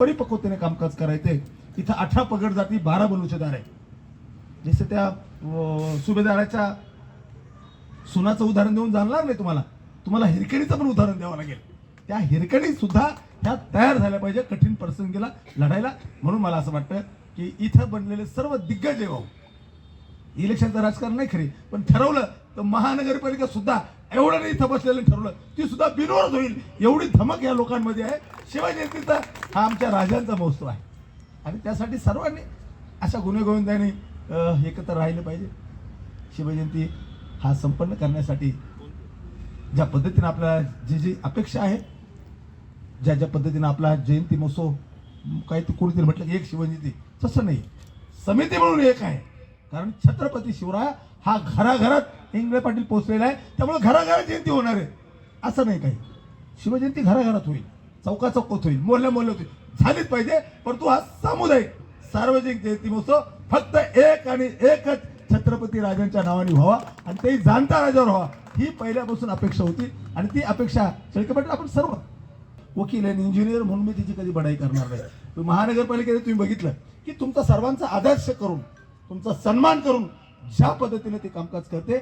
परिपक्वतेने कामकाज करायचे. इथं अठरा पगड जाती बारा बलुचेदार आहे जसे त्या सुभेदाराच्या सुनाचं उदाहरण देऊन जाणणार नाही तुम्हाला. तुम्हाला हिरकणीचं पण उदाहरण द्यावं लागेल. त्या हिरकणी सुद्धा ह्या तयार झाल्या पाहिजे कठीण प्रसंगीला लढायला. म्हणून मला असं वाटतं की इथं बनलेले सर्व दिग्गज आहे भाऊ. इलेक्शनचं राजकारण नाही खरे पण ठरवलं तर महानगरपालिका सुद्धा एवढं नाही इथं बसलेलं ठरवलं. ती सुद्धा बिनोरच होईल. एवढी धमक या लोकांमध्ये आहे. शिवजयंतीचा हा आमच्या राजांचा महोत्सव आहे. आणि त्यासाठी सर्वांनी अशा गुन्हेगोविंदाने एकत्र राहिले पाहिजे. शिवजयंती हा संपन्न करण्यासाठी ज्या पद्धतीनं आपल्याला जी जी अपेक्षा आहे ज्या ज्या पद्धतीनं आपला जयंती महोत्सव काही तर कोणीतरी म्हटलं की एक शिवजयंती. तसं नाही. समिती म्हणून एक आहे. कारण छत्रपती शिवराय हा घराघरात इंगळे पाटील पोहोचलेला आहे. त्यामुळे घराघरात जयंती होणार आहे. असं नाही काही. शिवजयंती घराघरात होईल. चौका चौकात होईल. मोरल्या मोरल्या होईल झालीच पाहिजे परंतु हा सामुदायिक सार्वजनिक जयंती महोत्सव फक्त एक आणि एकच छत्रपती राजांच्या नावाने व्हावा आणि ते जाणता राजावर व्हावा. ही पहिल्यापासून अपेक्षा होती आणि ती अपेक्षा शेळके पाटील आपण सर्व वकील आणि इंजिनियर म्हणून मी तिची कधी बढाई करणार नाही. महानगरपालिकेने तुम्ही बघितलं की तुमचा सर्वांचा आदर्श करून तुमचा सन्मान करून ज्या पद्धतीने ते कामकाज करते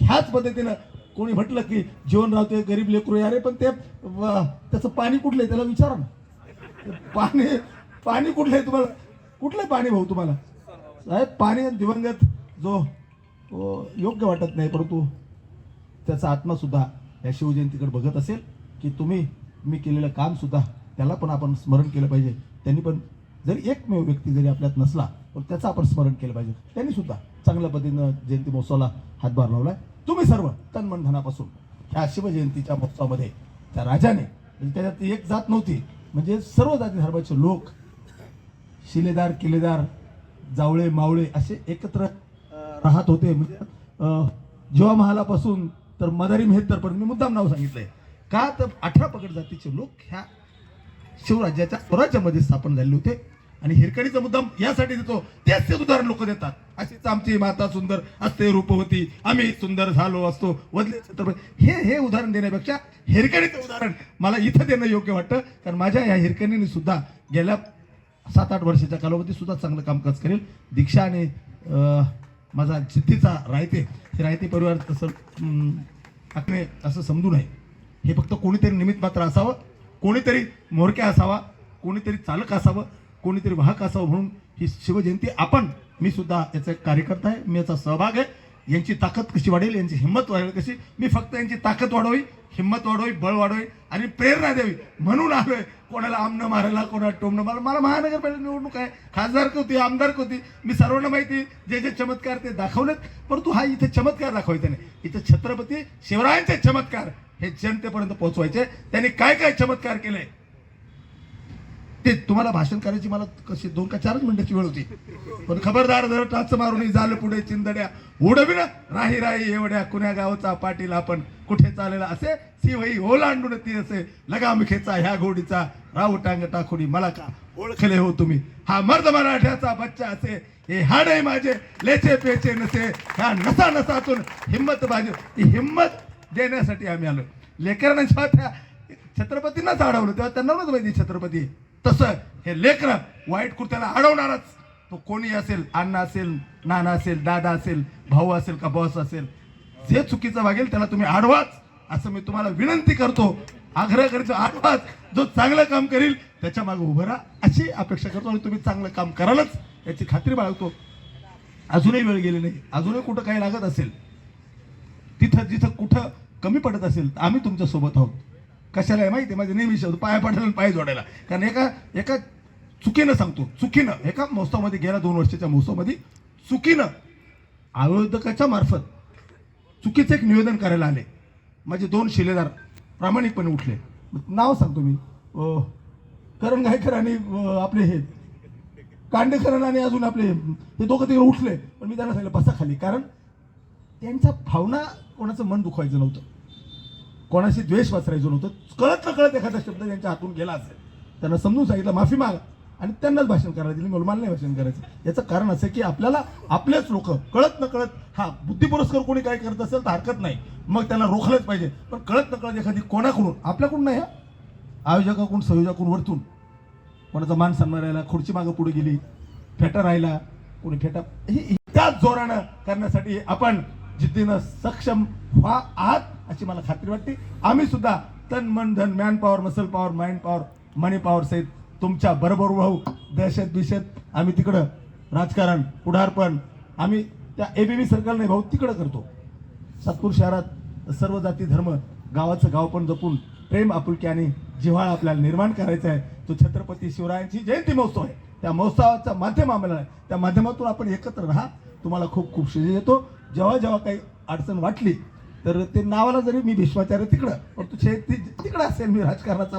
ह्याच पद्धतीनं कोणी म्हटलं की जीवनराव ते गरीब लेकरू आहे. अरे पण ते त्याचं पाणी कुठलं आहे? त्याला विचारा ना. पाणी पाणी कुठलं आहे तुम्हाला? कुठलं आहे पाणी भाऊ तुम्हाला? साहेब पाणी दिवंगत जो योग्य वाटत नाही परंतु त्याचा आत्मासुद्धा या शिवजयंतीकडे बघत असेल की तुम्ही मी केलेलं कामसुद्धा त्याला पण आपण स्मरण केलं पाहिजे. त्यांनी पण जरी एकमेव व्यक्ती जरी आपल्यात नसला पण त्याचं आपण स्मरण केलं पाहिजे. त्यांनी सुद्धा चांगल्या पद्धतीनं जयंती महोत्सवाला हातभार लावलाय. तुम्ही सर्व तन धनापासून ह्या शिवजयंतीच्या महोत्सवामध्ये त्या राजाने म्हणजे त्याच्यात एक जात नव्हती म्हणजे सर्व जाती धर्माचे लोक शिलेदार किल्लेदार जावळे मावळे असे एकत्र राहत होते. म्हणजे अं, महालापासून तर मदारी मेहतर मी मुद्दाम नाव सांगितलंय. का तर अठरा पगड जातीचे लोक ह्या शिवराज्याच्या स्वराज्यामध्ये स्थापन झालेले होते. आणि हिरकणीचा मुद्दा यासाठी देतो. तेच ते उदाहरण लोक देतात. अशीच आमची माता सुंदर असते रूपवती आम्ही सुंदर झालो असतो. वदले छत्रपती. हे हे उदाहरण देण्यापेक्षा हिरकणीचं उदाहरण मला इथं देणं योग्य वाटतं. कारण माझ्या या हिरकणीने सुद्धा गेल्या सात आठ वर्षाच्या कालावधीत सुद्धा चांगलं कामकाज करेल. दीक्षा आणि माझा जिद्दीचा रायते. हे रायते परिवार तसं टाकणे असं समजू नये. हे फक्त कोणीतरी निमित्त मात्र असावं. कोणीतरी मोरक्या असावा. कोणीतरी चालक असावं. कोणीतरी वाहक असावं म्हणून ही शिवजयंती आपण मी सुद्धा याचा एक कार्यकर्ता आहे मी याचा सहभाग आहे. यांची ताकद कशी वाढेल यांची हिंमत वाढेल कशी? मी फक्त यांची ताकद वाढवावी हिंमत वाढवावी बळ वाढवावी आणि प्रेरणा द्यावी. म्हणून आलोय कोणाला आमनं मारायला कोणाला टोमणं मारा मला महानगरपालिका निवडणूक आहे खासदार होती आमदार होती मी सर्वांना माहिती जे जे चमत्कार ते दाखवलेत. परंतु हा इथे चमत्कार दाखवायचा नाही. इथे छत्रपती शिवरायांचे चमत्कार हे जनतेपर्यंत पोहोचवायचे. त्यांनी काय काय चमत्कार केले? ते तुम्हाला भाषण करायची मला कशी दोन का चारच मिनिटाची वेळ होती. पण खबरदार जर टाच मारून झालं पुढे चिंदड्या. उडविण राही राही एवढ्या कुण्या गावचा पाटील आपण कुठे चालेला असे सिवई ओलांडून ती असे लगामुखेचा ह्या घोडीचा राऊ टांग टाकुडी मला का ओळखले हो तुम्ही? हा मर्द मराठ्याचा बच्चा असे हे हाडे माझे लेचे पेचे नसे ह्या नसा नसातून हिंमत बाजू ती हिंमत देण्यासाठी आम्ही आलो लेकरांच्या छत्रपतींनाच अडवलं तेव्हा त्यांना माहिती छत्रपती. तसं हे लेकरं वाईट कृत्याला अडवणारच. तो कोणी असेल अण्णा असेल नाना असेल दादा असेल भाऊ असेल का बॉस असेल जे चुकीचं वागेल त्याला तुम्ही आडवाच असं मी तुम्हाला विनंती करतो. आग्रह करतो आडवाच जो चांगलं काम करील त्याच्यामागे उभं राहा. अशी अपेक्षा करतो आणि तुम्ही चांगलं काम करालच. याची खात्री बाळगतो. अजूनही वेळ गेली नाही. अजूनही कुठं काही लागत असेल तिथं जिथं कुठं कमी पडत असेल तर आम्ही तुमच्यासोबत आहोत. कशाला आहे माहिती आहे? माझे नेहमी शब्द पाया पडायला पाय जोडायला. कारण एका एका चुकीनं सांगतो. चुकीनं. एका महोत्सवामध्ये गेल्या दोन वर्षाच्या महोत्सवामध्ये चुकीनं आयोजकाच्या मार्फत चुकीचं एक निवेदन करायला आले. माझे दोन शिलेदार प्रामाणिकपणे उठले. नाव सांगतो मी. करण गायकर आणि आपले हे कांडेकरण आणि अजून आपले हे दोघं तिकडे उठले. पण मी त्यांना सांगितलं बसा खाली. कारण त्यांच्या भावना कोणाचं मन दुखवायचं नव्हतं. कोणाशी द्वेष वाचायचो नव्हतं. कळत न कळत एखादा शब्द त्यांच्या हातून गेला असेल. त्यांना समजून सांगितलं माफी माग. आणि त्यांनाच भाषण करायला दिली. मुलमान नाही भाषण करायचं. याचं कारण असं की आपल्याला आपलेच लोक कळत न कळत हा बुद्धिपुरस्कार कोणी काय करत असेल तर हरकत नाही. मग त्यांना रोखलंच पाहिजे. पण कळत न कळत एखादी कोणाकडून आपल्याकडून नाही हा. आयोजकाकडून संयोजकाकडून वरतून. कोणाचा मान सन्मान राहिला खुर्ची मागं पुढे गेली फेटा राहिला कोणी फेटा हे त्याच जोरानं करण्यासाठी आपण जिद्दीनं सक्षम व्हा आहात. अशी मला खात्री वाटते. आम्ही सुद्धा तन मन धन man power muscle power mind power money power सहित तुमच्या बरोबर भाऊ दहशत बिशत आम्ही तिकडं राजकारण पुढारपण आम्ही त्या ए बी सर्कल नाही भाऊ तिकडं करतो. सातपूर शहरात सर्व जाती धर्म गावाचं गाव पण जपून प्रेम आपुलकी आणि जिव्हाळा आपल्याला निर्माण करायचा आहे. तो छत्रपती शिवरायांची जयंती महोत्सव आहे. त्या महोत्सवाचा माध्यम आम्हाला आहे त्या माध्यमातून आपण एकत्र राहा. तुम्हाला खूप खूप शुभेच्छा देतो. जेव्हा जेव्हा काही अडचण वाटली तर ते नावाला जरी मी भीष्माचार्य तिकडं पण तू ती- तिकडं असेल मी राजकारणाचा.